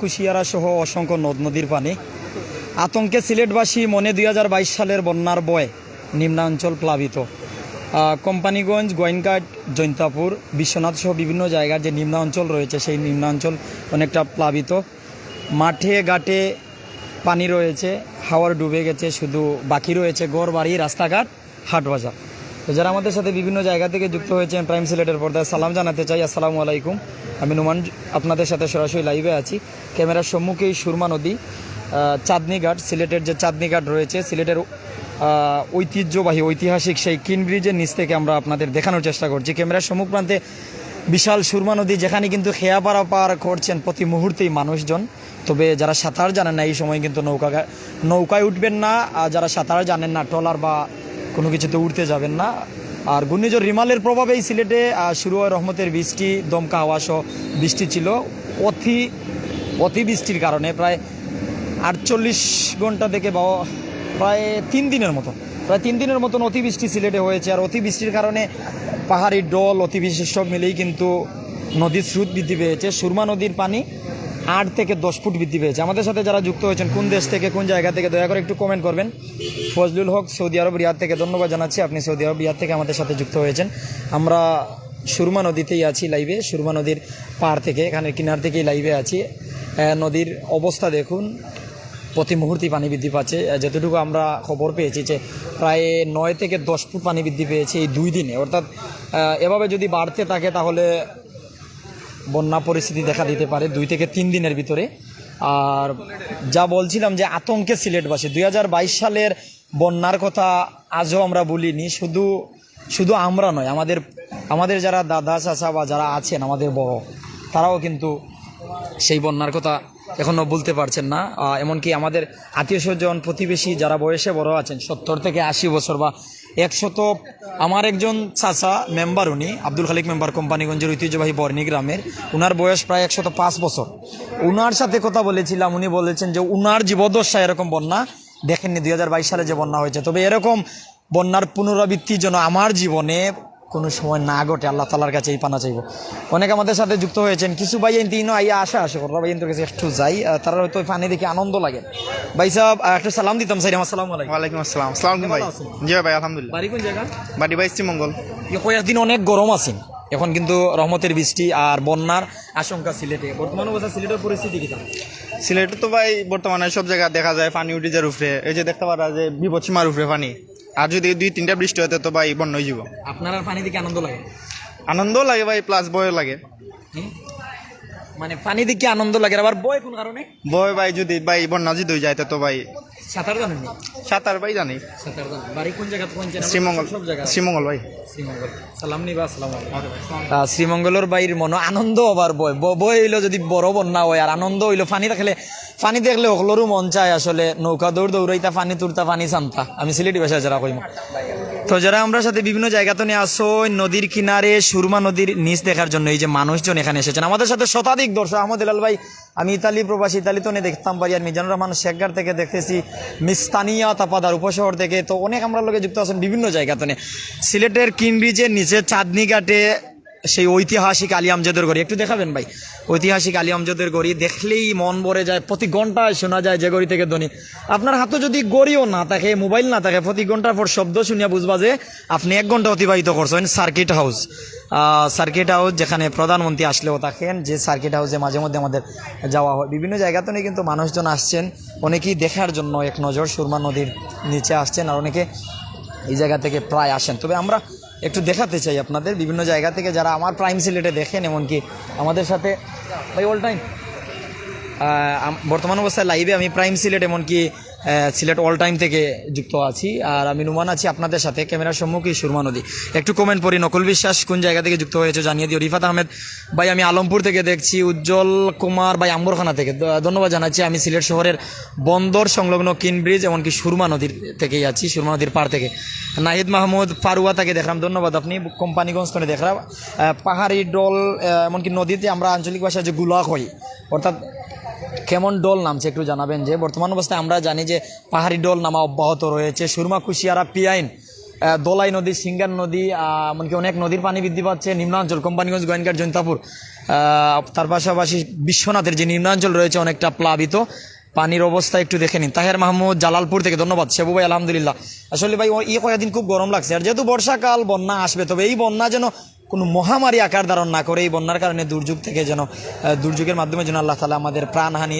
কুশিয়ারা সহ অসংখ্য নদ নদীর পানি। আতঙ্কে সিলেটবাসী মনে দুই হাজার বাইশ সালের বন্যার বয় নিম্নাঞ্চল প্লাবিত। কোম্পানিগঞ্জ গোয়েনঘাট জৈন্তাপুর, বিশ্বনাথ সহ বিভিন্ন জায়গার যে নিম্নাঞ্চল রয়েছে, সেই নিম্নাঞ্চল অনেকটা প্লাবিত। মাঠে, ঘাটে পানি রয়েছে, হাওয়ার ডুবে গেছে, শুধু বাকি রয়েছে গড় বাড়ি রাস্তাঘাট, হাট বাজার। তো যারা আমাদের সাথে বিভিন্ন জায়গা থেকে যুক্ত হয়েছেন প্রাইম সিলেটের পর্দায়, সালাম জানাতে চাই। আসসালামু আলাইকুম। আমি নুমান আপনাদের সাথে সরাসরি লাইভে আছি। ক্যামেরার সম্মুখেই সুরমা নদী চাঁদনীঘাট, সিলেটের যে চাঁদনীঘাট রয়েছে, সিলেটের ঐতিহ্যবাহী, ঐতিহাসিক সেই কিন ব্রিজের নিচ থেকে আমরা আপনাদের দেখানোর চেষ্টা করছি। ক্যামেরার সম্মুখ প্রান্তে বিশাল সুরমা নদী, যেখানে কিন্তু খেয়া পারা পার করছেন প্রতি মুহূর্তেই মানুষজন। তবে যারা সাঁতার জানেন না, এই সময় কিন্তু নৌকা নৌকায় উঠবেন না। আর যারা সাঁতার জানেন না, ট্রলার বা কোনো কিছুতে উঠতে যাবেন না। আর ঘূর্ণিঝড় রিমালের প্রভাবেই সিলেটে শুরু হয় রহমতের বৃষ্টি, দমকা হাওয়া সহ বৃষ্টি ছিল। অতি অতি বৃষ্টির কারণে প্রায় আটচল্লিশ ঘণ্টা থেকে বা প্রায় তিন দিনের মতো, প্রায় তিন দিনের মতন অতিবৃষ্টি সিলেটে হয়েছে। আর অতিবৃষ্টির কারণে পাহাড়ি ডল, অতিবৃষ্টি সব মিলেই কিন্তু নদীর স্রোত বৃদ্ধি পেয়েছে। সুরমা নদীর পানি আট থেকে দশ ফুট বৃদ্ধি পেয়েছে। আমাদের সাথে যারা যুক্ত হয়েছেন, কোন দেশ থেকে, কোন জায়গা থেকে, দয়া করে একটু কমেন্ট করবেন। ফজলুল হক, সৌদি আরব, রিয়াদ থেকে ধন্যবাদ জানাচ্ছি। আপনি সৌদি আরব, রিয়াদ থেকে আমাদের সাথে যুক্ত হয়েছেন। আমরা সুরমা নদীতেই আছি লাইভে সুরমা নদীর পার থেকে এখানে কিনার থেকেই লাইভে আছি। নদীর অবস্থা দেখুন। প্রতি মুহূর্তেই পানি বৃদ্ধি পাচ্ছে। যতটুকু আমরা খবর পেয়েছি যে প্রায় নয় থেকে দশ ফুট পানি বৃদ্ধি পেয়েছে এই দুই দিনে। অর্থাৎ এভাবে যদি বাড়তে থাকে তাহলে বন্যা পরিস্থিতি দেখা দিতে পারে দুই থেকে তিন দিনের ভিতরে। আর যা বলছিলাম যে আতঙ্কে সিলেটবাসী, দুই হাজার বাইশ সালের বন্যার কথা আজও আমরা বলিনি। শুধু শুধু আমরা নয়, আমাদের আমাদের যারা দাদা, চাচা বা যারা আছেন, আমাদের বড়, তারাও কিন্তু সেই বন্যার কথা এখনও বলতে পারছেন না। এমনকি আমাদের আত্মীয় স্বজন, প্রতিবেশী যারা বয়সে বড় আছেন, সত্তর থেকে আশি বছর বা একশত, আমার একজন চাচা মেম্বার উনি, আব্দুল খালিক মেম্বার কোম্পানিগঞ্জের ঐতিহ্যবাহী বর্ণি গ্রামের, উনার বয়স প্রায় একশত পাঁচ বছর। উনার সাথে কথা বলেছিলাম, উনি বলেছেন যে উনার জীবদশা এরকম বন্যা দেখেননি দু হাজার বাইশ সালে যে বন্যা হয়েছে। তবে এরকম বন্যার পুনরাবৃত্তি যেন আমার জীবনে কোনো সময় না ঘটে আল্লাহ তালার কাছে এই পানা চাইব। অনেকে আমাদের সাথে যুক্ত হয়েছেন। কিছু ভাই তিনও আইয়া আসা আসে। ওরা ভাই কাছে একটু যাই তারা হয়তো পানি দেখে আনন্দ লাগে। ভাই সাহেব একটু সালাম দিতাম সাইড আসসালামু আলাইকুম। ওয়ালাইকুম আসসালাম। আলাইকুম ভাই। জি ভাই আলহামদুলিল্লাহ। বাড়ি কোন জায়গা? বাড়ি ভাই মঙ্গল কয়েকদিন অনেক গরম আছে। এখন কিন্তু রহমতের বৃষ্টি আর বন্যার আশঙ্কা সিলেটে। বর্তমান অবস্থা সিলেটের পরিস্থিতি কি সিলেটে তো ভাই বর্তমানে সব জায়গায় দেখা যায় পানি উঠে যায় উপরে এই যে দেখতে পারা যে বিপদসীমার উপরে পানি। আর যদি দুই তিনটা বৃষ্টি হতে তো ভাই বন্য হয়ে যাব। আপনার আর পানি দিকে আনন্দ লাগে? আনন্দও লাগে ভাই প্লাস বয়ও লাগে? মানে পানি দেখে আনন্দ লাগে আবার বয় কোন কারণে? বয় ভাই যদি ভাই বন্যা যদি হয়ে যায় তো ভাই। সাঁতার জানেন সাঁতার ভাই জানি। সাঁতার জানেন। বাড়ি কোন জায়গা কোন জেলা? শ্রীমঙ্গল। সব জায়গা শ্রীমঙ্গল ভাই। শ্রীমঙ্গল। সালাম নিবা সালাম শ্রীমঙ্গলের বাইর মন আনন্দ আবার বয়। ব- বয় হইল যদি বড় বন্যা হয় আর আনন্দ হইল পানি দেখলে পানি দেখলে সকলেরও মন চায় আসলে নৌকা দৌড় দৌড়াইতা পানি তুলতা পানি চানতা আমি সিলেটি ভাষায় যারা কইম। তো যারা আমরা সাথে বিভিন্ন জায়গাতে নিয়ে আসো নদীর কিনারে সুরমা নদীর নিচ দেখার জন্য এই যে মানুষজন এখানে এসেছেন। আমাদের সাথে শতাধিক দর্শক, আহমদ লাল ভাই, আমি ইতালি প্রবাসী ইতালি তো দেখতাম পারি আর মিজানুর রহমান শেখগার থেকে দেখতেছি মিস্তানিয়া তাপাদার উপশহর থেকে। তো অনেক আমরা লোকে যুক্ত আছেন বিভিন্ন জায়গাতে সিলেটের কিনব্রিজের নিচে চাঁদনি ঘাটে সেই ঐতিহাসিক আলী আমজাদের গড়ি। একটু দেখাবেন ভাই? ঐতিহাসিক আলী আমজাদের গড়ি দেখলেই মন ভরে যায়, প্রতি ঘন্টায় শোনা যায় যে গড়ি থেকে ধ্বনি আপনার হাতে যদি গড়িও না থাকে, মোবাইল না থাকে, প্রতি ঘণ্টার পর শব্দ শুনিয়া বুঝবা যে আপনি এক ঘণ্টা অতিবাহিত করছেন সার্কিট হাউস। সার্কিট হাউস যেখানে প্রধানমন্ত্রী আসলেও থাকেন, যে সার্কিট হাউসে মাঝে মধ্যে আমাদের যাওয়া হয়। বিভিন্ন জায়গাতে কিন্তু মানুষজন আসছেন, অনেকেই দেখার জন্য এক নজর সুরমা নদীর নিচে আসছেন, আর অনেকে এই জায়গা থেকে প্রায় আসেন। তবে আমরা একটু দেখাতে চাই আপনাদের। বিভিন্ন জায়গা থেকে যারা আমার প্রাইম সিলেটে দেখেন, এমনকি আমাদের সাথে ভাই অল টাইম বর্তমান অবস্থায় লাইভে আমি প্রাইম সিলেট, এমনকি সিলেট অল টাইম থেকে যুক্ত আছি। আর আমি নুমান আছি আপনাদের সাথে, ক্যামেরার সম্মুখী সুরমা নদী। একটু কমেন্ট পড়ি, নকুল বিশ্বাস কোন জায়গা থেকে যুক্ত হয়েছে জানিয়ে দিও। রিফাত আহমেদ, ভাই, আমি আলমপুর থেকে দেখছি, উজ্জ্বল কুমার, ভাই, আম্বরখানা থেকে। ধন্যবাদ জানাচ্ছি। আমি সিলেট শহরের বন্দর সংলগ্ন কিন ব্রিজ এমনকি সুরমা নদীর থেকেই আছি, সুরমা নদীর পার থেকে। নাহিদ মাহমুদ পারুয়া থেকে দেখলাম, ধন্যবাদ আপনি। কোম্পানিগঞ্জ থেকে দেখলাম। পাহাড়ি ডল এমনকি নদীতে আমরা আঞ্চলিক ভাষায় যে গুলা হই অর্থাৎ কেমন ডোল নামছে একটু জানাবেন যে, বর্তমান অবস্থায় আমরা জানি যে পাহাড়ি ডোল নামা অব্যাহত রয়েছে। সুরমা, কুশিয়ারা, পিয়াইন দোলাই নদী, সিঙ্গার নদী এমনকি অনেক নদীর পানি বৃদ্ধি পাচ্ছে। নিম্নাঞ্চল, কোম্পানিগঞ্জ গোয়েনঘাট জৈন্তাপুর তার পাশাপাশি বিশ্বনাথের যে নিম্নাঞ্চল রয়েছে অনেকটা প্লাবিত। পানির অবস্থা একটু দেখে নিন। তাহের মাহমুদ, জালালপুর থেকে ধন্যবাদ। সেবু ভাই, আলহামদুলিল্লাহ। আসলে ভাই এই কয়েকদিন খুব গরম লাগছে। আর যেহেতু বর্ষাকাল, বন্যা আসবে, তবে এই বন্যা যেন কোনো মহামারী আকার ধারণ না করে এই বন্যার কারণে দুর্যোগ থেকে যেন দুর্যোগের মাধ্যমে যেন আল্লাহ তালা আমাদের প্রাণহানি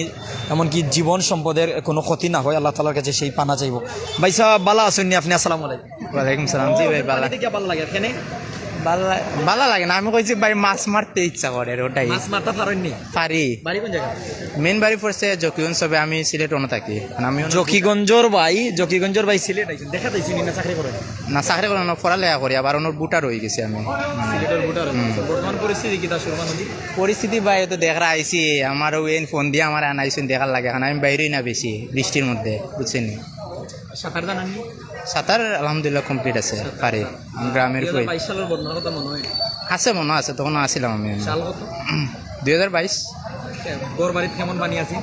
এমনকি জীবন সম্পদের কোনো ক্ষতি না হয় আল্লাহ তালার কাছে সেই পানা চাইব। ভাই সাহেব বালা আসুন আপনি? আসসালামু আলাইকুম। ওয়ালাইকুম সালাম। জি ভাই ভালো লাগে? এখানে ভালো লাগে না। আমি কইছি ভাই মাছ মারতে ইচ্ছা করে ওটাই। মাছ মারতে পারেননি পারি। বাড়ি কোন জায়গা মেন বাড়ি পড়ছে জকিউন সবে আমি সিলেট অন্য থাকি আমি জকিগঞ্জর ভাই জকিগঞ্জর ভাই সিলেট আইছেন। দেখা দিয়েছি না চাকরি করেন? না চাকরি করে না পড়ালেখা করি আবার অন্য বুটা রয়ে গেছি আমি। সিলেটের ভোটার বর্তমান পরিস্থিতি কি তা পরিস্থিতি বাইরে তো দেখা আইছি আমার ওই ফোন দিয়ে আমার আনাইছেন দেখার লাগে এখন। আমি বাইরেই না বেশি বৃষ্টির মধ্যে বুঝছেন সাঁতার জানাননি সাঁতার আলহামদুলিল্লাহ কমপ্লিট আছে পারি। গ্রামের কই? মনে আছে মনে আছে তখন আসছিলাম আমি। দুই হাজার বাইশ। কেমন পানি আছে?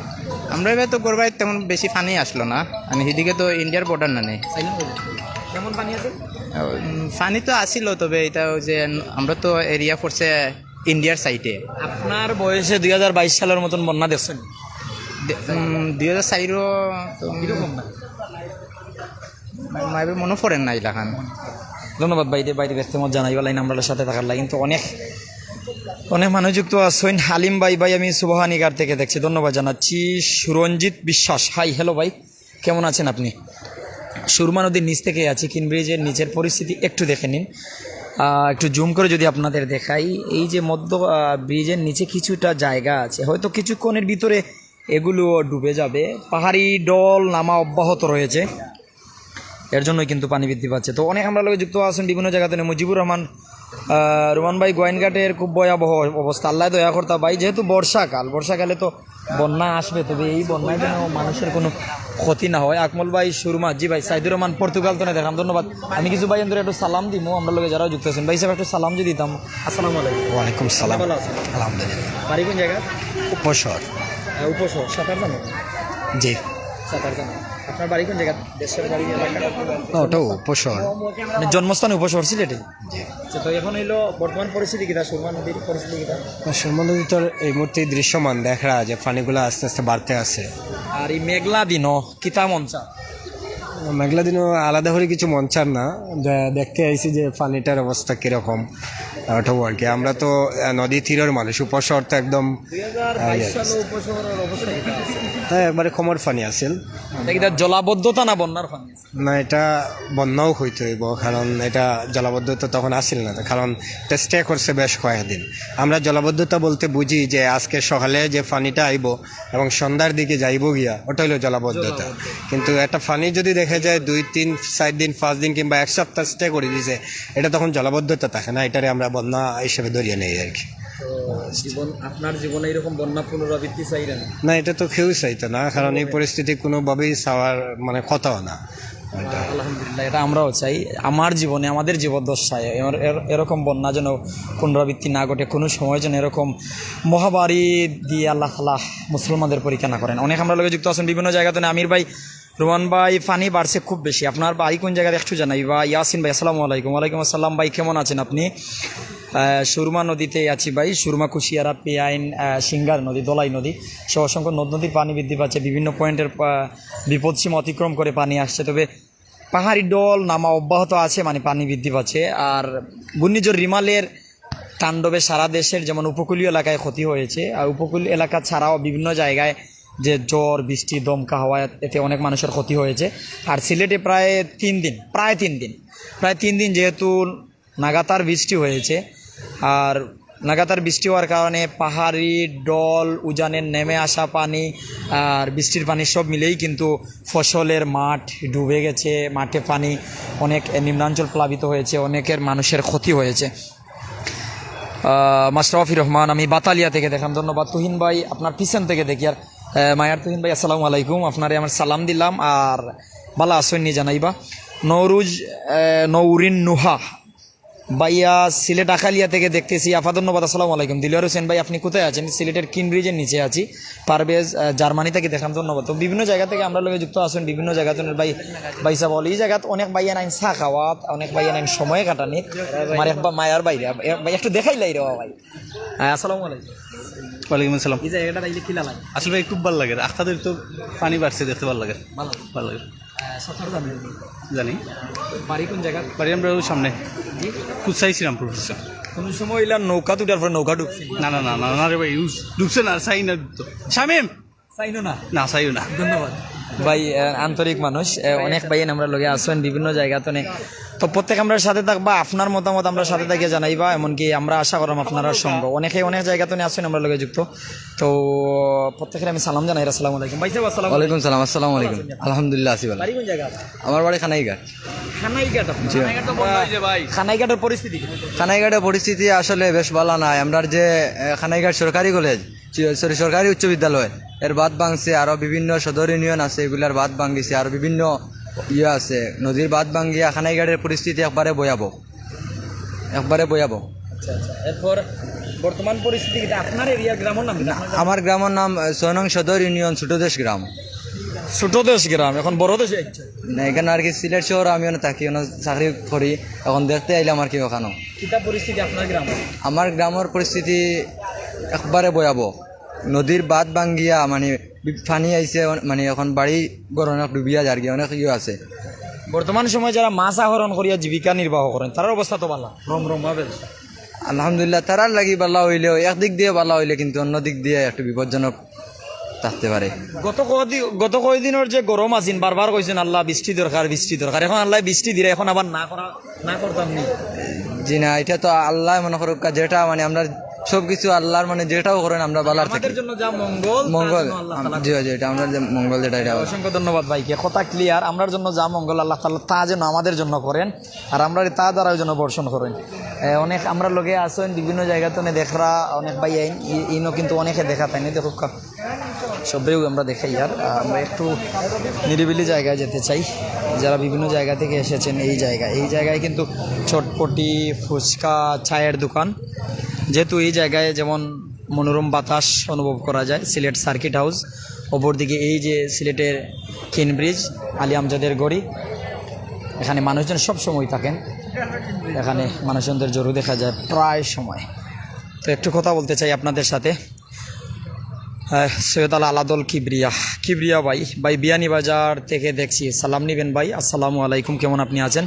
আমরা এবার তো গোরবাই তেমন বেশি পানি আসলো না। আর এদিকে তো ইন্ডিয়ার বর্ডার না নেই। সাইলেন্ট যাও। কেমন পানি আছে? পানি তো আসিল তবে এটা যে আমরা তো এরিয়া পড়ছে ইন্ডিয়ার সাইডে আপনার বয়সে দুই হাজার বাইশ সালের মতন বন্যা দেখছেন? দুই হাজার চারিরও মাইবে মনে পড়েন না ইলাখান ধন্যবাদ বাইরে বাইরে ব্যস্ত মত জানাইবা লাইন আমরা সাথে থাকার লাগে কিন্তু অনেক অনেক মানুষ যুক্ত আছেন। হালিম ভাই ভাই, আমি সুবহানিগার থেকে দেখছি, ধন্যবাদ জানাচ্ছি। সুরঞ্জিত বিশ্বাস, হাই, হ্যালো ভাই, কেমন আছেন আপনি? সুরমা নদীর নিচ থেকে আছি কিন ব্রিজের নিচের পরিস্থিতি একটু দেখে নিন। একটু জুম করে যদি আপনাদের দেখাই, এই যে মধ্য ব্রিজের নিচে কিছুটা জায়গা আছে, হয়তো কিছুক্ষণের ভিতরে এগুলো ডুবে যাবে। পাহাড়ি ডল নামা অব্যাহত রয়েছে। এর জন্যই কিন্তু পানি বৃদ্ধি পাচ্ছে। তো অনেক আমরা লোকে যুক্ত আছেন বিভিন্ন জায়গাতে মুজিবুর রহমান রোমান ভাই গোয়েনঘাটের খুব ভয়াবহ অবস্থা। আল্লাহ দয়া করতা ভাই যেহেতু বর্ষাকাল বর্ষাকালে তো বন্যা আসবে তবে এই বন্যায় যেন মানুষের কোনো ক্ষতি না হয়। আকমল ভাই সুরমা জি ভাই সাইদুর রহমান পর্তুগাল তো না দেখাম ধন্যবাদ। আমি কিছু ভাই একটু সালাম দিব আমরা লোকে যারা যুক্ত আছেন। ভাই সাহেব একটু সালাম যদি দিতাম আসসালামু আলাইকুম। ওয়ালাইকুম সালাম। আলহামদুলিল্লাহ। বাড়ি কোন জায়গা? উপসর। উপশহর সাঁতার জানো? জি। সাঁতার জানো? আপনার বাড়ি কোন জায়গা? দেশের বাড়ি না, ওটাও উপসর মানে জন্মস্থান উপশহর সিলেটে জি। আচ্ছা তো এখন হইল বর্তমান পরিস্থিতি কিটা সুরমা নদীর পরিস্থিতি কিটা সুরমা নদী এই মুহূর্তে দৃশ্যমান দেখা যে পানিগুলো আস্তে আস্তে বাড়তে আছে। আর এই মেঘলা দিনও কিতা মঞ্চা মেঘলা দিনও আলাদা করে কিছু মঞ্চার না। দেখতে আইছি যে পানিটার অবস্থা কীরকম ওটাও আর কি। আমরা তো নদী তীরের মানুষ উপসর তো একদম হ্যাঁ একবারে কমর পানি আছিল। এটা জলাবদ্ধতা না বন্যার পানি না এটা বন্যাও হইতে হইব কারণ এটা জলাবদ্ধতা তখন আসিল না। কারণ এটা স্টে করছে বেশ কয়েকদিন। আমরা জলাবদ্ধতা বলতে বুঝি যে আজকে সকালে যে পানিটা আইব এবং সন্ধ্যার দিকে যাইব গিয়া ওটা হলো জলাবদ্ধতা। কিন্তু একটা পানি যদি দেখা যায় দুই তিন চার দিন পাঁচ দিন কিংবা এক সপ্তাহ স্টে করে দিছে এটা তখন জলাবদ্ধতা থাকে না এটারে আমরা বন্যা হিসেবে ধরিয়ে নেই আর কি। তো জীবন আপনার জীবনে এরকম বন্যা পুনরাবৃত্তি চাইরে না না এটা তো কেউ চাইতো না কারণ এই পরিস্থিতি কোনোভাবেই চাওয়ার মানে কথাও না। আলহামদুলিল্লাহ এটা আমরাও চাই। আমার জীবনে আমাদের জীবদ্দশায় এর- এর- এরকম বন্যা যেন পুনরাবৃত্তি না ঘটে কোনো সময় যেন এরকম মহাবারী দিয়ে আল্লাহ তালা মুসলমানদের পরীক্ষা না করেন। অনেক আমরা লোকে যুক্ত আছেন বিভিন্ন জায়গাতে আমির ভাই রোমান ভাই ফানি বাড়ছে খুব বেশি। আপনার বাড়ি কোন জায়গায় একটু জানাই? বা ইয়াসিন ভাই আসসালামু আলাইকুম। ওয়ালাইকুম আসসালাম ভাই কেমন আছেন আপনি? সুরমা নদীতে আছি ভাই। সুরমা, কুশিয়ারা, পেয়াইন সিঙ্গার নদী, দোলাই নদী। সহ অসংখ্য নদ নদীর পানি বৃদ্ধি পাচ্ছে। বিভিন্ন পয়েন্টের বিপদসীমা অতিক্রম করে পানি আসছে। তবে পাহাড়ি ডল নামা অব্যাহত আছে মানে পানি বৃদ্ধি পাচ্ছে। আর ঘূর্ণিঝড় রিমালের তাণ্ডবে সারা দেশের যেমন উপকূলীয় এলাকায় ক্ষতি হয়েছে, আর উপকূল এলাকা ছাড়াও বিভিন্ন জায়গায় যে জ্বর, বৃষ্টি, দমকা হওয়া, এতে অনেক মানুষের ক্ষতি হয়েছে। আর সিলেটে প্রায় তিন দিন, প্রায় তিন দিন, প্রায় তিন দিন যেহেতু নাগাতার বৃষ্টি হয়েছে আর লাগাতার বৃষ্টি হওয়ার কারণে পাহাড়ি ডল উজানের নেমে আসা পানি আর বৃষ্টির পানি সব মিলেই কিন্তু ফসলের মাঠ ডুবে গেছে। মাঠে পানি অনেক নিম্নাঞ্চল প্লাবিত হয়েছে, অনেকের মানুষের ক্ষতি হয়েছে। মাস্টারফি রহমান, আমি বাতালিয়া থেকে দেখাম ধন্যবাদ তুহিন ভাই, আপনার পিছন থেকে দেখি। আর মায়ার তুহিন ভাই, আসসালামু আলাইকুম। আপনারে আমার সালাম দিলাম। আর বালা আসন্নি জানাইবা। নৌরুজ নৌরিন নুহা ভাইয়া সিলেট আখালিয়া থেকে দেখতেছি। আফা ধন্যবাদ আসসালামু আলাইকুম। দিলওয়ার হোসেন ভাই আপনি কোথায় আছেন? সিলেটের কিন ব্রিজের নিচে আছি। পারভেজ জার্মানি থেকে দেখলাম ধন্যবাদ। তো বিভিন্ন জায়গা থেকে আমরা লোকে যুক্ত আছেন বিভিন্ন জায়গা ভাই ভাই সাহেব বল এই জায়গাত অনেক ভাইয়া নাইন চা খাওয়াত অনেক ভাইয়া নাইন সময় কাটানি। আমার একবার মায়ার বাইরে। ভাই একটু দেখাই লাই রে ভাই। হ্যাঁ আসসালামু আলাইকুম। ওয়ালাইকুম আসসালাম। এই জায়গাটা আসলে ভাই খুব ভালো লাগে। আখতাদের তো পানি বাড়ছে দেখতে ভালো লাগে। ভালো লাগে। জানি। জানি। বাড়ি কোন জায়গা? বাড়ি আমরা সামনে। কুৎসাই শ্রীরামপুর। প্রফেসর কোনো সময় ইলা নৌকা তুটার পর নৌকা ঢুকছি। না না না না না রে ভাই ইউজ ডুবছে না চাই না শামিম! না। না চাইও না। ধন্যবাদ। ভাই আন্তরিক মানুষ। অনেক ভাইয়েন আমরা লগে আসেন বিভিন্ন জায়গা তো তো প্রত্যেক আমরা সাথে থাকবা আপনার মতামত আমরা সাথে থাকিয়ে জানাইবা এমনকি আমরা আশা করলাম আপনারা সঙ্গ অনেকে অনেক জায়গা তো নিয়ে আসেন আমরা লগে যুক্ত। তো প্রত্যেকের আমি সালাম জানাই আসসালামু আলাইকুম। ভাই সাহেব আসসালাম ওয়ালাইকুম সালাম আসসালামু আলাইকুম। আলহামদুলিল্লাহ আছি ভালো। কোন জায়গা আমার বাড়ি খানাইঘাট। খানাইঘাট খানাইঘাটের পরিস্থিতি? খানাইঘাটের পরিস্থিতি আসলে বেশ ভালো নাই। আমরা যে খানাইঘাট সরকারি কলেজ সরি সরকারি উচ্চ বিদ্যালয় এর বাদ ভাঙছে আরও বিভিন্ন সদর ইউনিয়ন আছে এগুলার বাদ ভাঙিছে আর বিভিন্ন ইয়ে আছে নদীর বাদ ভাঙ্গিয়া খানাইঘাটের পরিস্থিতি একবারে বয়াবো একবারে বয়াবো আচ্ছা আচ্ছা। এরপর বর্তমান পরিস্থিতি আপনার এরিয়ার গ্রামের নাম? আমার গ্রামের নাম এ, নং সদর ইউনিয়ন ছোটদেশ গ্রাম। ছোট দেশ গ্রাম এখন বড় দেশে? না, এখানে আর কি সিলেট শহর আমি ওখানে থাকি ওখানে চাকরি করি। এখন দেখতে আইলাম আর কি ওখানেও। কিতা পরিস্থিতি আপনার গ্রামে? আমার গ্রামের পরিস্থিতি একবারে ভয়াবহ। নদীর বাঁধ ভাঙ্গিয়া মানে পানি আইছে মানে এখন বাড়ি অনেক ডুবিয়া যার গিয়ে অনেক ইয়ে আছে। বর্তমান সময়ে যারা মাছ আহরণ করিয়া জীবিকা নির্বাহ করেন তার অবস্থা তো ভালো। রম রম ভাবে আলহামদুলিল্লাহ তারার লাগি বালা হইলেও একদিক দিয়ে বালা হইলে কিন্তু অন্য দিক দিয়ে একটু বিপজ্জনক থাকতে পারে। গত কদিন গত কয়দিনের যে গরম আছেন বারবার কইছেন আল্লাহ বৃষ্টি দরকার বৃষ্টি দরকার। এখন আল্লাহ বৃষ্টি দিলে এখন আবার না করা না করতাম জি না এটা তো আল্লাহ মনে করুক যেটা মানে আমরা সব কিছু আল্লাহর মানে যেটাও করেন আমরা বালার আমাদের জন্য যা মঙ্গল জি জি এটা আমরা যে মঙ্গল যেটা এটা অসংখ্য ধন্যবাদ ভাইকে। কথা ক্লিয়ার আমরার জন্য যা মঙ্গল আল্লাহ তাআলা তা যেন আমাদের জন্য করেন আর আমরা তা দ্বারা যেন বর্ষণ করেন। অনেক আমরা লোকে আসেন বিভিন্ন জায়গাতে দেখরা অনেক ভাই আইন ই- ইনো কিন্তু অনেকে দেখা তাই না দেখো সবেও আমরা দেখাই আর আমরা একটু নিরিবিলি জায়গায় যেতে চাই। যারা বিভিন্ন জায়গা থেকে এসেছেন এই জায়গায়। এই জায়গায় কিন্তু চটপটি ফুচকা চায়ের দোকান যেহেতু এই জায়গায় যেমন মনোরম বাতাস অনুভব করা যায়, সিলেট সার্কিট হাউস, অপরদিকে এই যে সিলেটের কিন ব্রিজ, আলী আমজাদের গড়ি, এখানে মানুষজন সব সময় থাকেন। এখানে মানুষজনদের জরুরি দেখা যায় প্রায় সময়। তো একটু কথা বলতে চাই আপনাদের সাথে। সৈয়দ আল আলাদল কিবরিয়া। কিবরিয়া ভাই ভাই বিয়ানি বাজার থেকে দেখছি। সালাম নিবেন ভাই, আসসালামু আলাইকুম, কেমন আপনি আছেন?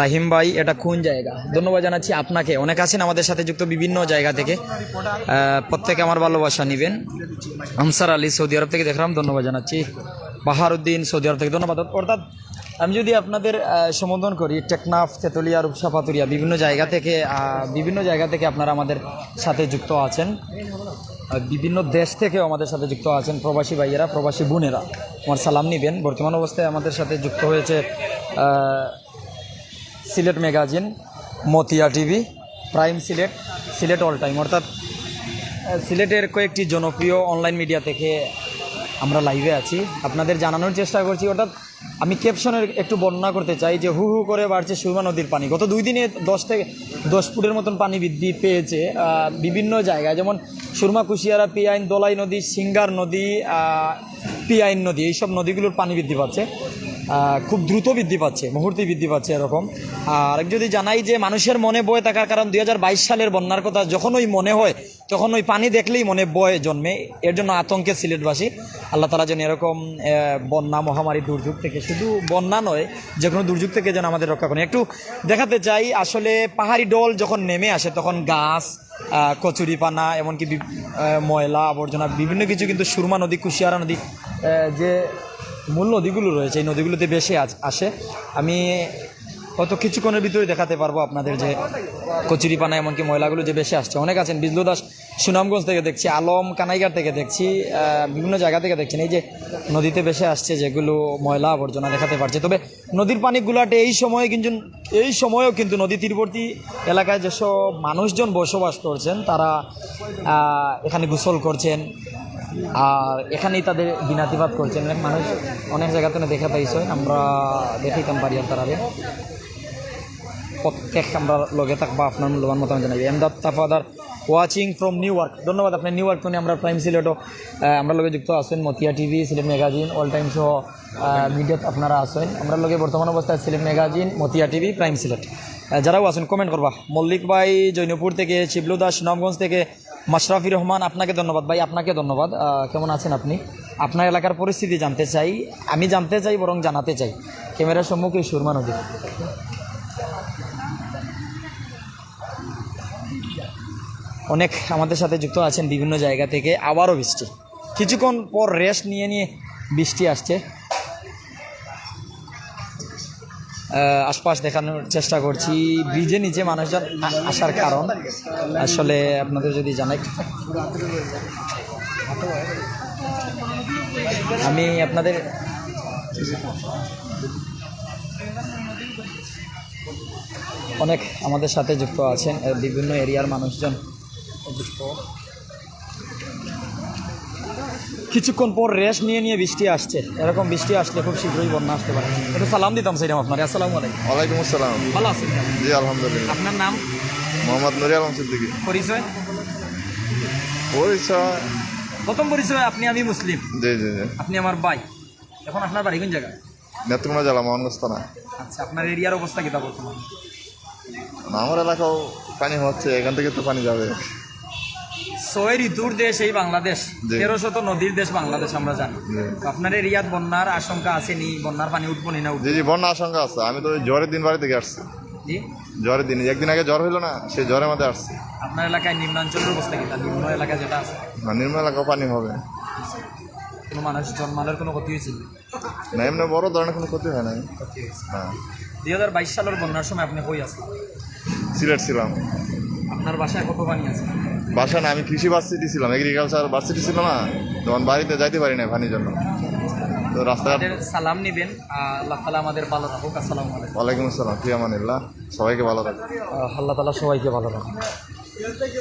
রাহিম ভাই, এটা কোন জায়গা? ধন্যবাদ জানাচ্ছি আপনাকে। অনেক আছেন আমাদের সাথে যুক্ত বিভিন্ন জায়গা থেকে। প্রত্যেকে আমার ভালোবাসা নেবেন। আনসার আলী সৌদি আরব থেকে দেখলাম, ধন্যবাদ জানাচ্ছি। বাহারুদ্দিন সৌদি আরব থেকে ধন্যবাদ। অর্থাৎ আমি যদি আপনাদের সম্বোধন করি, টেকনাফ, তেতুলিয়া, রূপসা, পাতুরিয়া, বিভিন্ন জায়গা থেকে বিভিন্ন জায়গা থেকে আপনারা আমাদের সাথে যুক্ত আছেন। বিভিন্ন দেশ থেকেও আমাদের সাথে যুক্ত আছেন প্রবাসী ভাইয়েরা, প্রবাসী বোনেরা। আমার সালাম নিবেন। বর্তমান অবস্থায় আমাদের সাথে যুক্ত হয়েছে Sylhet magazine, Matia TV, prime Sylhet Sylhet all time. অর্থাৎ সিলেটের কয়েকটি জনপ্রিয় অনলাইন মিডিয়া থেকে আমরা লাইভে আছি। আপনাদের জানানোর চেষ্টা করছি। অর্থাৎ আমি ক্যাপশনের একটু বর্ণনা করতে চাই যে হু হু করে বাড়ছে সুরমা নদীর পানি। গত দুই দিনে দশ থেকে দশ ফুটের মতন পানি বৃদ্ধি পেয়েছে বিভিন্ন জায়গায়। যেমন সুরমা, কুশিয়ারা, পিয়াইন, দোলাই নদী, সিঙ্গার নদী পিয়াইন নদী, এইসব নদীগুলোর পানি বৃদ্ধি পাচ্ছে। খুব দ্রুত বৃদ্ধি পাচ্ছে, মুহূর্তে বৃদ্ধি পাচ্ছে এরকম। আর যদি জানাই যে মানুষের মনে বয়ে থাকার কারণ দুই হাজার বাইশ সালের বন্যার কথা, যখন ওই মনে হয়, তখন ওই পানি দেখলেই মনে বয়ে জন্মে। এর জন্য আতঙ্কে সিলেটবাসী। আল্লাহ তালা যেন এরকম বন্যা মহামারী দুর্যোগ থেকে, শুধু বন্যা নয়, যে কোনো দুর্যোগ থেকে যেন আমাদের রক্ষা করেন একটু দেখাতে চাই, আসলে পাহাড়ি ডল যখন নেমে আসে, তখন গাছ কচুরিপানা, এমনকি ময়লা, আবর্জনা, বিভিন্ন কিছু কিন্তু সুরমা নদী, কুশিয়ারা নদী যে মূল নদীগুলো রয়েছে, এই নদীগুলোতে বেশি আস- আমি হয়তো কিছুক্ষণের ভিতরে দেখাতে পারব আপনাদের যে কচুরিপানা এমনকি ময়লাগুলো যে বেশি আসছে। অনেক আছেন বিজলু দাস সুনামগঞ্জ থেকে দেখছি, আলম কানাইঘাট থেকে দেখছি বিভিন্ন জায়গা থেকে দেখছেন। এই যে নদীতে বেশি আসছে যেগুলো ময়লা আবর্জনা দেখাতে পারছে। তবে নদীর পানিগুলাটে এই সময়ে কিন্তু, এই সময়েও কিন্তু নদী তীরবর্তী এলাকায় যেসব মানুষজন বসবাস করছেন, তারা এখানে গোসল করছেন আর এখানেই তাদের বিনাতিবাদ করছেন অনেক মানুষ, অনেক জায়গা জায়গাতে দেখা পাইছে, আমরা দেখাইতাম পারি আর প্রত্যেক আমরা লগে থাকবা, আপনার মূল্যবান মতামত জানাই Emdad Tafadar watching from New York ধন্যবাদ আপনার নিউ ইয়র্ক আমরা প্রাইম সিলেটও আমরা লগে যুক্ত আছেন Matia TV Sylhet magazine all time সহ মিডিয়াত আপনারা আছেন। আমরা লগে বর্তমান অবস্থায় Sylhet magazine Matia TV prime Sylhet যারাও আছেন কমেন্ট করবা। মল্লিক ভাই জৈনপুর থেকে, শিবলু দাস সুনামগঞ্জ থেকে মাশরাফি রহমান, আপনাকে ধন্যবাদ। ভাই, আপনাকে ধন্যবাদ। কেমন আছেন আপনি? আপনার এলাকার পরিস্থিতি জানতে চাই। আমি জানতে চাই, বরং জানাতে চাই। ক্যামেরার সম্মুখে সুরমা নদী। অনেক আমাদের সাথে যুক্ত আছেন বিভিন্ন জায়গা থেকে। আবারও বৃষ্টি। কিছুক্ষণ পর রেস্ট নিয়ে নিয়ে বৃষ্টি আসছে। আশপাশ দেখানোর চেষ্টা করছি। ব্রিজের নিচে মানুষজন আসার কারণ। আসলে আপনাদের যদি জানাই। আমি আপনাদের অনেক আমাদের সাথে যুক্ত আছেন। বিভিন্ন এরিয়ার মানুষজন। কিছুক্ষণ পর রেস্ট নিয়ে নিয়ে বৃষ্টি আসছে। এরকম বৃষ্টি আসলে খুব শীঘ্রই বন্যা আসতে পারে। একটু সালাম দিতাম সেইরকম আপনার। আসসালামু আলাইকুম। ওয়ালাইকুম আসসালাম। ভালো আছেন জি আলহামদুলিল্লাহ। আপনার নাম? মোহাম্মদ নুরি আলম সিদ্দিকী। পরিচয়? পরিচয়? প্রথম পরিচয় আপনি আমি মুসলিম। জি জি জি। আপনি আমার ভাই। এখন আপনার বাড়ি কোন জায়গায়? নেত্রকোনা জেলা মোহনগঞ্জ থানা। আচ্ছা আপনার এরিয়ার অবস্থা কিতা বর্তমান আমার এলাকাও পানি হচ্ছে এখান থেকে তো পানি যাবে। ছয় ঋতুর দেশ এই বাংলাদেশ। তেরো শত নদীর দেশ বাংলাদেশ আমরা জানি। আপনার এরিয়াত বন্যার আশঙ্কা আছে নি? বন্যার পানি উঠবো না উঠবো? জি জি বন্যা আশঙ্কা আছে। আমি তো জ্বরের দিন বাড়ি থেকে আসছি। জি? জ্বরের দিন একদিন আগে জ্বর হইল না সেই জ্বরের মধ্যে আসছি। আপনার এলাকায় নিম্নাঞ্চলের অবস্থা কিতা নিম্ন এলাকা যেটা আছে? না নিম্ন এলাকাও পানি হবে। কোনো মানুষ জন্মালের কোনো ক্ষতি হয়েছিল না? এমনি বড় ধরনের কোনো ক্ষতি হয় নাই। হ্যাঁ। দুই হাজার বাইশ সালের বন্যার সময় আপনি কই আছেন? সিলেট ছিলাম। আপনার বাসায় কত পানি আছে? বাসা না আমি কৃষি ভার্সিটি ছিলাম এগ্রিকালচার ভার্সিটি ছিল না তখন বাড়িতে যাইতে পারি না পানির জন্য। তো রাস্তাঘাট আমাদের সালাম নিবেন আল্লাহ তালা আমাদের ভালো রাখুক আসসালামু আলাইকুম। ওয়ালাইকুম আসসালাম ফিয়ামানিল্লাহ সবাইকে ভালো রাখবে আল্লাহ তালা সবাইকে ভালো রাখুন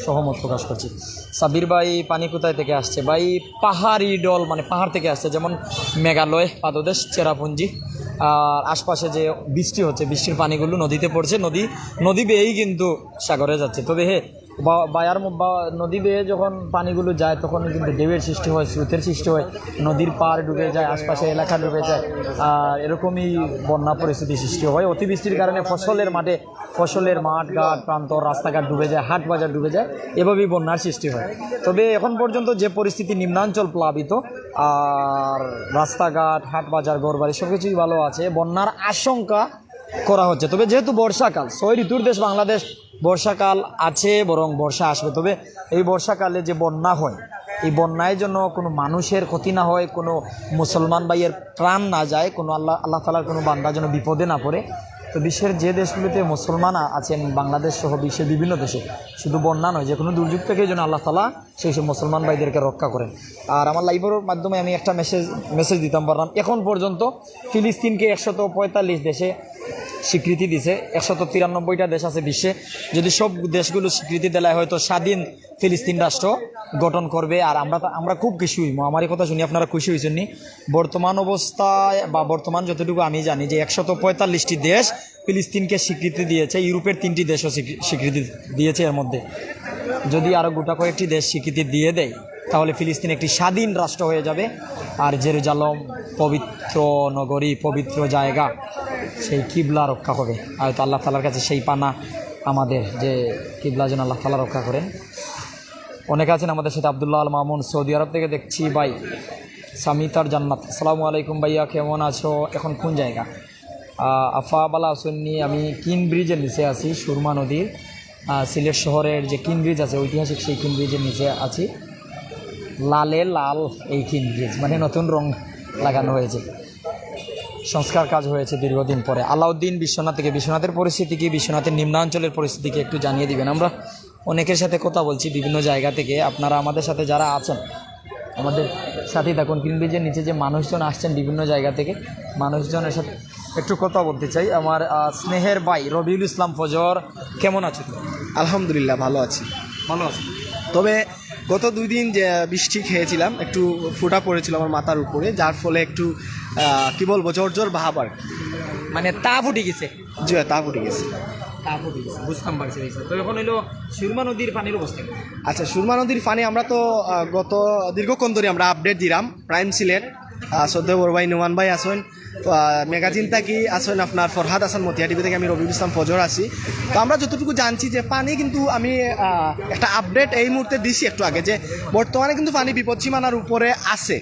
সহমত প্রকাশ করছি। সাবির ভাই পানি কোথায় থেকে আসছে? ভাই পাহাড়ি ডল মানে পাহাড় থেকে আসছে যেমন মেঘালয় পাদদেশ চেরাপুঞ্জি। আর আশপাশে যে বৃষ্টি হচ্ছে বৃষ্টির পানিগুলো নদীতে পড়ছে। নদী নদী বেয়েই কিন্তু সাগরে যাচ্ছে। তবে হে বা- বায়ার বা নদী বেয়ে যখন পানিগুলো যায় তখন কিন্তু ঢেউয়ের সৃষ্টি হয়, স্রোতের সৃষ্টি হয়। নদীর পাড় ডুবে যায়, আশপাশে এলাকা ডুবে যায়। আর এরকমই বন্যা পরিস্থিতি সৃষ্টি হয়। অতিবৃষ্টির কারণে ফসলের মাঠে, ফসলের মাঠ, ঘাট প্রান্তর রাস্তাঘাট ডুবে যায়, হাট বাজার ডুবে যায়, এভাবেই বন্যার সৃষ্টি হয়। তবে এখন পর্যন্ত যে পরিস্থিতি নিম্নাঞ্চল প্লাবিত, আর রাস্তাঘাট, হাট বাজার গড়বাড়ি সব কিছুই ভালো আছে, বন্যার আশঙ্কা করা হচ্ছে। তবে যেহেতু বর্ষাকাল ছয় ঋতুর দেশ বাংলাদেশ বর্ষাকাল আছে, বরং বর্ষা আসবে। তবে এই বর্ষাকালে যে বন্যা হয়, এই বন্যায় জন্য কোনো মানুষের ক্ষতি না হয়, কোনো মুসলমান ভাইয়ের প্রাণ না যায়, কোনো আল্লাহ আল্লাহ তালার কোনো বান্দা যেন বিপদে না পড়ে তো বিশ্বের যে দেশগুলিতে মুসলমান আছেন, বাংলাদেশ সহ বিশ্বের বিভিন্ন দেশে, শুধু বন্যা নয় যে কোনো দুর্যোগ থেকে যেন আল্লাহ তালা সেই সব মুসলমান ভাইদেরকে রক্ষা করেন। আর আমার লাইভের মাধ্যমে আমি একটা মেসেজ মেসেজ দিতাম পারলাম এখন পর্যন্ত ফিলিস্তিনকে একশত পঁয়তাল্লিশ দেশে স্বীকৃতি দিছে, একশত তিরানব্বইটা দেশ আছে বিশ্বে। যদি সব দেশগুলো স্বীকৃতি দেয়, হয়তো স্বাধীন ফিলিস্তিন রাষ্ট্র গঠন করবে আর আমরা আমরা খুব খুশি হইব আমার কথা শুনি আপনারা খুশি হয়েছেন নি বর্তমান অবস্থায় বা বর্তমান যতটুকু আমি জানি যে একশত পঁয়তাল্লিশটি দেশ ফিলিস্তিনকে স্বীকৃতি দিয়েছে, ইউরোপের তিনটি দেশও স্বীকৃ- স্বীকৃতি দিয়েছে এর মধ্যে। যদি আরও গোটা কয়েকটি দেশ স্বীকৃতি দিয়ে দেয়, তাহলে ফিলিস্তিন একটি স্বাধীন রাষ্ট্র হয়ে যাবে। আর জেরুজালম পবিত্র নগরী, পবিত্র জায়গা, সেই কিবলা রক্ষা হবে। হয়তো আল্লাহ তালার কাছে সেই পানা আমাদের যে কিবলা যেন আল্লাহ তালা রক্ষা করেন। অনেকে আছেন আমাদের সাথে আবদুল্লাহ আল মামুন সৌদি আরব থেকে দেখছি। ভাই সামিতার জান্নাত। আসসালামু আলাইকুম ভাইয়া কেমন আছো? এখন কোন জায়গা? আহ, আফা বালা আসুননি আমি কিন ব্রিজের নিচে আছি সুরমা নদীর। সিলেট শহরের যে কিন ব্রিজ আছে ঐতিহাসিক সেই কিন ব্রিজের নিচে আছি। লালে লাল এই কিন ব্রিজ মানে নতুন রং লাগানো হয়েছে। সংস্কার কাজ হয়েছে দীর্ঘদিন পরে। আলাউদ্দিন বিশ্বনাথ থেকে বিশ্বনাথের পরিস্থিতি কি বিশ্বনাথের নিম্নাঞ্চলের পরিস্থিতি কি একটু জানিয়ে দিবেন আমরা? অনেকের সাথে কথা বলছি বিভিন্ন জায়গা থেকে। আপনারা আমাদের সাথে যারা আছেন আমাদের সাথেই থাকুন। কিন ব্রিজের নিচে যে মানুষজন আসছেন বিভিন্ন জায়গা থেকে মানুষজনের সাথে একটু কথা বলতে চাই। আমার স্নেহের ভাই রবিউল ইসলাম ফজর কেমন আছো আলহামদুলিল্লাহ ভালো আছি। ভালো আছো তবে গত দুই দিন যে বৃষ্টি খেয়েছিলাম একটু ফোঁটা পড়েছিল আমার মাথার উপরে যার ফলে একটু কি বলব জ্বর জ্বর ভাব আর মানে তা ফুটে গেছে। জি তা ফুটে গেছে। কাপ গেছে বুঝতাম পারছি তো এখন হইল সুরমা নদীর পানির অবস্থা আচ্ছা সুরমা নদীর পানি আমরা তো গত দীর্ঘক্ষণ ধরে আমরা আপডেট দিলাম প্রাইম সিলেট সদ্য বড় ভাই নোমান ভাই আসেন ম্যাগাজিন থাকি আসেন আপনার ফরহাদ হাসান মতিয়া টিভি থেকে আমি রবিউল ইসলাম ফজর আছি। তো আমরা যতটুকু জানছি যে পানি কিন্তু আমি একটা আপডেট এই মুহূর্তে দিছি একটু আগে যে বর্তমানে কিন্তু পানি বিপদসীমানার উপরে আছে।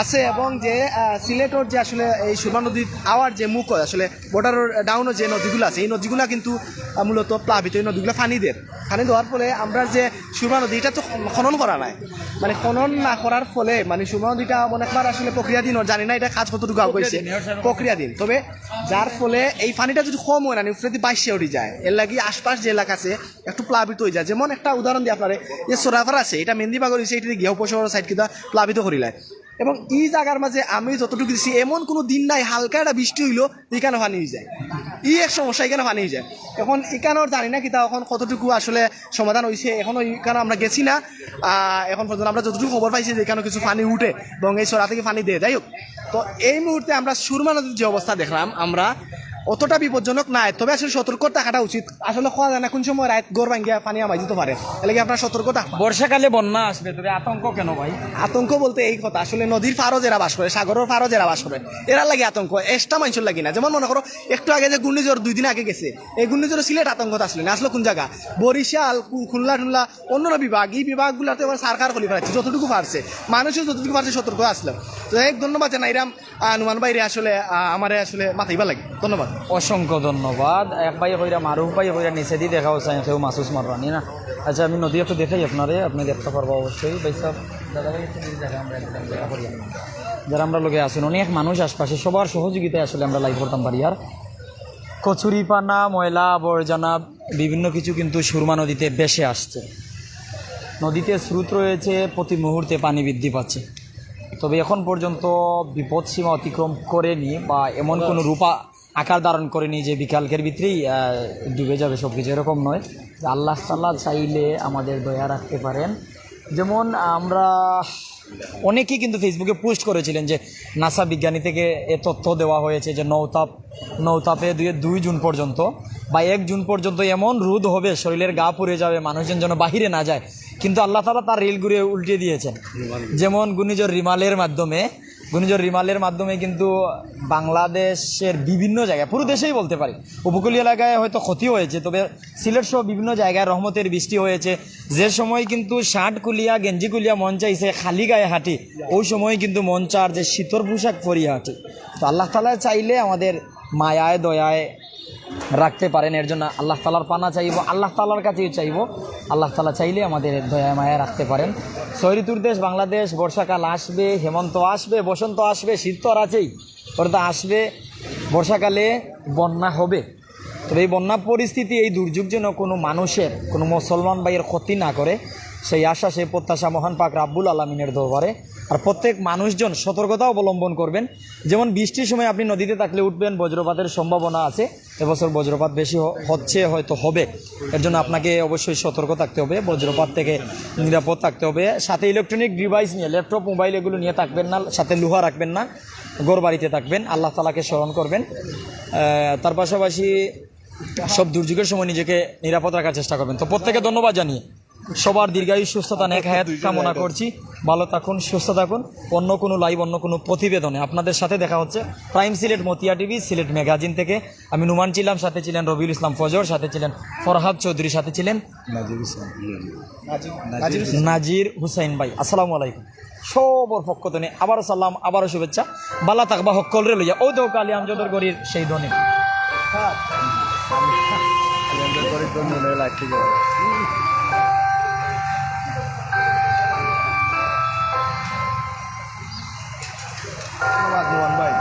আছে এবং যে সিলেটর যে আসলে এই সুরমা নদীর আওয়ার যে মুখ আসলে বর্ডারের ডাউনও যে নদীগুলো আছে এই নদীগুলো কিন্তু মূলত প্লাবিত। এই নদীগুলো ফানি দেয় ফানি দেওয়ার ফলে আমরা যে সুরমা নদী এটা তো খনন করা নাই। মানে খনন না করার ফলে মানে সুরমা নদীটা অনেকবার আসলে প্রক্রিয়াধীন জানি না এটা কাজ কতটুকু হয়েছে প্রক্রিয়াধীন তবে যার ফলে এই পানিটা যদি কম হয় না উফরেদি বাইশে উঠে যায় এর লাগি আশপাশ যে এলাকা আছে একটু প্লাবিত হয়ে যায়। যেমন একটা উদাহরণ দিয়ে আপনার যে সোরাফার আছে এটা মেহেন্দিবাগর হয়েছে এটি গৃহ উপশহর সাইড কিন্তু প্লাবিত করিলায়। এবং এই জায়গার মাঝে আমি যতটুকু দিচ্ছি এমন কোনো দিন নাই, হালকা একটা বৃষ্টি হইল, এখানে পানি হয়ে যায়। ই এক সমস্যা, এখানে পানি যায়। এখন এখানেও জানি না কিতা এখন কতটুকু আসলে সমাধান হয়েছে এখনও এখানে আমরা গেছি না। এখন পর্যন্ত আমরা যতটুকু খবর পাইছি যে এখানে কিছু পানি উঠে, এবং এই সরা থেকে পানি দেয়। যাই হোক, তো এই মুহূর্তে আমরা সুরমা নদীর যে অবস্থা দেখলাম, আমরা অতটা বিপজ্জনক নাই তবে আসলে সতর্ক থাকাটা উচিত। আসলে খাওয়া যায় না কোন সময় রাত গড় ভাঙ্গিয়া পানি আমায় দিতে পারে এলাকি আপনার সতর্ক থাকবা বর্ষাকালে বন্যা আসবে তবে আতঙ্ক কেন ভাই? আতঙ্ক বলতে এই কথা আসলে নদীর ফারও যারা বাস করে সাগরের ফারও যারা বাস করে এরা লাগে আতঙ্ক এক্সট্রা মানুষের লাগে না। যেমন মনে করো একটু আগে যে ঘূর্ণিঝড় দুই দিন আগে গেছে এই ঘূর্ণিঝড় সিলেট আতঙ্ক আসলে না। আসলে কোন জায়গা বরিশাল খুলনা টুলনা অন্যান্য বিভাগ। এই বিভাগগুলোতে এবার সরকার খুলি ফেলাচ্ছে যতটুকু পারছে মানুষও যতটুকু পারছে সতর্ক আসলো তো এক ধন্যবাদ জানাই এরাম নুমান বাইরে আসলে আমারে আসলে মাথাইবা লাগে। ধন্যবাদ। অসংখ্য ধন্যবাদ। এক ভাই কইরা মারুফ ভাই কইরা নিচে দিয়ে দেখাও চাই কেউ মাসুস মারবানি না। আচ্ছা আমি নদী একটু দেখাই আপনারে, আপনি দেখতে পারব অবশ্যই। ভাই সব যারা আমরা লোকে আসুন অনেক মানুষ আশপাশে, সবার সহযোগিতায় আসলে আমরা লাইভ করতাম পারি আর কচুরিপানা, ময়লা, আবর্জনা, বিভিন্ন কিছু কিন্তু সুরমা নদীতে বেশে আসছে। নদীতে স্রোত রয়েছে, প্রতি মুহূর্তে পানি বৃদ্ধি পাচ্ছে। তবে এখন পর্যন্ত বিপদ সীমা অতিক্রম করেনি বা এমন কোনো রূপা আকার ধারণ করেনি যে বিকালকের ভিতরেই ডুবে যাবে সব কিছু এরকম নয়। আল্লাহ তাল্লাহ চাইলে আমাদের দয়া রাখতে পারেন। যেমন আমরা অনেকেই কিন্তু ফেসবুকে পোস্ট করেছিলেন যে নাসা বিজ্ঞানী থেকে এ তথ্য দেওয়া হয়েছে যে নৌতাপ, নৌতাপে দুই দুই জুন পর্যন্ত বা এক জুন পর্যন্ত এমন রোদ হবে, শরীরের গা পুড়ে যাবে, মানুষজন যেন বাহিরে না যায়। কিন্তু আল্লাহ তালা তার রেল ঘুরে উল্টে দিয়েছেন। যেমন ঘূর্ণিঝড় রিমালের মাধ্যমে ঘূর্ণিঝড় রিমালের মাধ্যমে কিন্তু বাংলাদেশের বিভিন্ন জায়গায়, পুরো দেশেই বলতে পারি, উপকূলীয় এলাকায় হয়তো ক্ষতি হয়েছে, তবে সিলেট সহ বিভিন্ন জায়গায় রহমতের বৃষ্টি হয়েছে। যে সময় কিন্তু শার্ট কুলিয়া, গেঞ্জি কুলিয়া, মন চাইছে খালি গায়ে হাঁটি, ওই সময় কিন্তু মঞ্চার চার যে শীতর পোশাক পরিয়ে হাঁটি। তো আল্লাহ তালা চাইলে আমাদের মায়ায়, দয়ায় রাখতে পারেন, এর জন্য আল্লাহ তালার পানা চাইব, আল্লাহ তালার কাছেই চাইব। আল্লাহ তালা চাইলে আমাদের দয়া মায়া রাখতে পারেন। ঋতুর দেশ, বাংলাদেশ, বর্ষাকাল আসবে, হেমন্ত আসবে, বসন্ত আসবে, শীত তো আর আছেই। ওটা আসবে, বর্ষাকালে বন্যা হবে। তবে এই বন্যা পরিস্থিতি, এই দুর্যোগ যেন কোনো মানুষের, কোনো মুসলমান ভাইয়ের ক্ষতি না করে সেই আশা, সেই প্রত্যাশা মহান পাক রাব্বুল আলমিনের দরবারে। আর প্রত্যেক মানুষজন সতর্কতা অবলম্বন করবেন। যেমন বৃষ্টির সময় আপনি নদীতে থাকলে উঠবেন, বজ্রপাতের সম্ভাবনা আছে। এবছর বজ্রপাত বেশি হচ্ছে, হয়তো হবে। এর জন্য আপনাকে অবশ্যই সতর্ক থাকতে হবে, বজ্রপাত থেকে নিরাপদ থাকতে হবে। সাথে ইলেকট্রনিক ডিভাইস নিয়ে ল্যাপটপ মোবাইল এগুলো নিয়ে থাকবেন না, সাথে লোহা রাখবেন না গোর বাড়িতে থাকবেন, আল্লাহ তালাকে স্মরণ করবেন। তার পাশাপাশি সব দুর্যোগের সময় নিজেকে নিরাপদ রাখার চেষ্টা করবেন। তো প্রত্যেকে ধন্যবাদ জানিয়ে। সবার দীর্ঘায়ু সুস্থতা নেক হায়াত কামনা করছি। ভালো থাকুন সুস্থ থাকুন। অন্য কোনো লাইভ অন্য কোনো প্রতিবেদনে আপনাদের সাথে দেখা হচ্ছে prime Sylhet Matia TV Sylhet magazine থেকে। আমি নুমান ছিলাম সাথে ছিলেন রবিউল ইসলাম ফজর সাথে ছিলেন ফরহাদ চৌধুরী সাথে ছিলেন নাজির হুসাইন ভাই আসসালামু আলাইকুম। সবর পক্ষ থেকে আবারও সালাম আবারও শুভেচ্ছা। বালা থাকবা হকল রে লইয়া ও দেও কালী আমজদর গরির সেই ধনী ধন্যবাদ নুমান ভাই